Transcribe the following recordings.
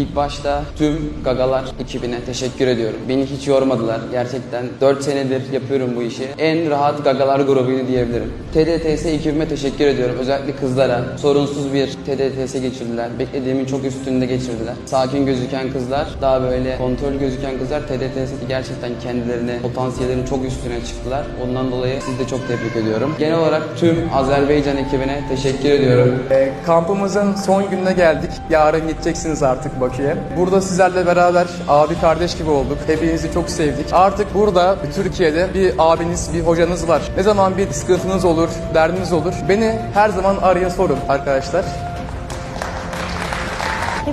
İlk başta tüm Gagalar ekibine teşekkür ediyorum. Beni hiç yormadılar. Gerçekten 4 senedir yapıyorum bu işi. En rahat Gagalar grubuydu diyebilirim. TDTS ekibime teşekkür ediyorum. Özellikle kızlara. Sorunsuz bir TDTS geçirdiler. Beklediğimin çok üstünde geçirdiler. Sakin gözüken kızlar, daha böyle kontrol gözüken kızlar TDTS'de gerçekten kendilerini, potansiyellerin çok üstüne çıktılar. Ondan dolayı sizi de çok tebrik ediyorum. Genel olarak tüm Azerbaycan ekibine teşekkür ediyorum. E, kampımızın son gününe geldik. Yarın gideceksiniz artık Bakü'ye. Burada sizlerle beraber abi kardeş gibi olduk. Hepinizi çok sevdik. Artık burada Türkiye'de bir abiniz, bir hocanız var. Ne zaman bir sıkıntınız olur, derdiniz olur. Beni her zaman arayın sorun arkadaşlar.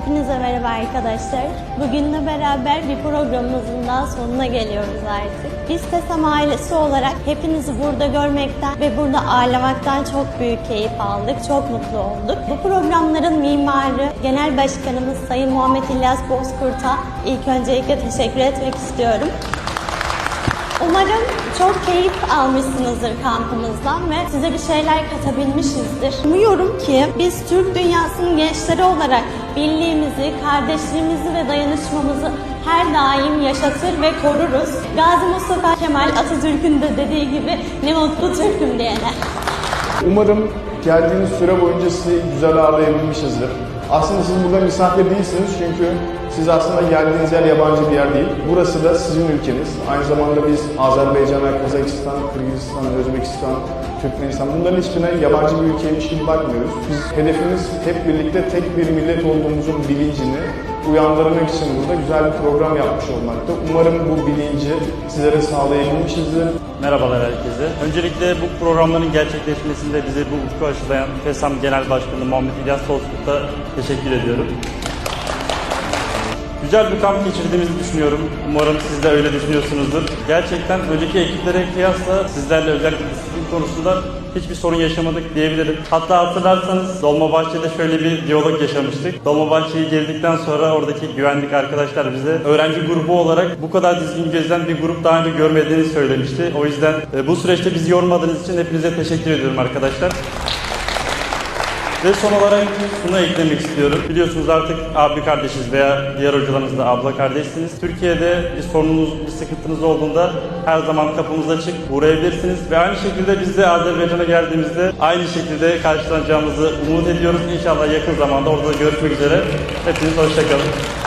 Hepinize merhaba arkadaşlar. Bugünle beraber bir programımızın daha sonuna geliyoruz artık. Biz TESAM ailesi olarak hepinizi burada görmekten ve burada ağırlamaktan çok büyük keyif aldık. Çok mutlu olduk. Bu programların mimarı Genel Başkanımız Sayın Muhammed İlyas Bozkurt'a ilk öncelikle teşekkür etmek istiyorum. Umarım çok keyif almışsınızdır kampımızdan ve size bir şeyler katabilmişizdir. Umuyorum ki biz Türk dünyasının gençleri olarak birliğimizi, kardeşliğimizi ve dayanışmamızı her daim yaşatır ve koruruz. Gazi Mustafa Kemal Atatürk'ün de dediği gibi ne mutlu Türk'üm diyene. Umarım geldiğiniz süre boyunca sizi güzel ağırlayabilmişizdir. Aslında siz burada misafir değilsiniz çünkü siz aslında geldiğiniz yer yabancı bir yer değil. Burası da sizin ülkeniz. Aynı zamanda biz Azerbaycan'a, Kazakistan, Kırgızistan, Özbekistan, Türkmenistan bunların hiçbirine yabancı bir ülkeymiş gibi bakmıyoruz. Biz hedefimiz hep birlikte tek bir millet olduğumuzun bilincini uyandırmak için burada güzel bir program yapmış olmakta. Umarım bu bilinci sizlere sağlayabilmişizdir. Merhabalar herkese. Öncelikle bu programların gerçekleşmesinde bize bu ufku aşılayan FESAM Genel Başkanı Muhammed İlyas Tozkurt'a teşekkür ediyorum. Güzel bir kamp geçirdiğimizi düşünüyorum. Umarım siz de öyle düşünüyorsunuzdur. Gerçekten önceki ekiplere kıyasla sizlerle özellikle disiplin konusunda hiçbir sorun yaşamadık diyebilirim. Hatta hatırlarsanız Dolmabahçe'de şöyle bir diyalog yaşamıştık. Dolmabahçe'yi geldikten sonra oradaki güvenlik arkadaşlar bize öğrenci grubu olarak bu kadar dizgin gezen bir grup daha önce görmediğini söylemişti. O yüzden e, bu süreçte bizi yormadığınız için hepinize teşekkür ediyorum arkadaşlar. Ve son olarak şunu eklemek istiyorum. Biliyorsunuz artık abi kardeşiz veya diğer hocalarınız da abla kardeşsiniz. Türkiye'de bir sorununuz, bir sıkıntınız olduğunda her zaman kapımız açık, uğrayabilirsiniz. Ve aynı şekilde biz de Azerbaycan'a geldiğimizde aynı şekilde karşılanacağımızı umut ediyoruz. İnşallah yakın zamanda orada da görüşmek üzere. Hepiniz hoşçakalın.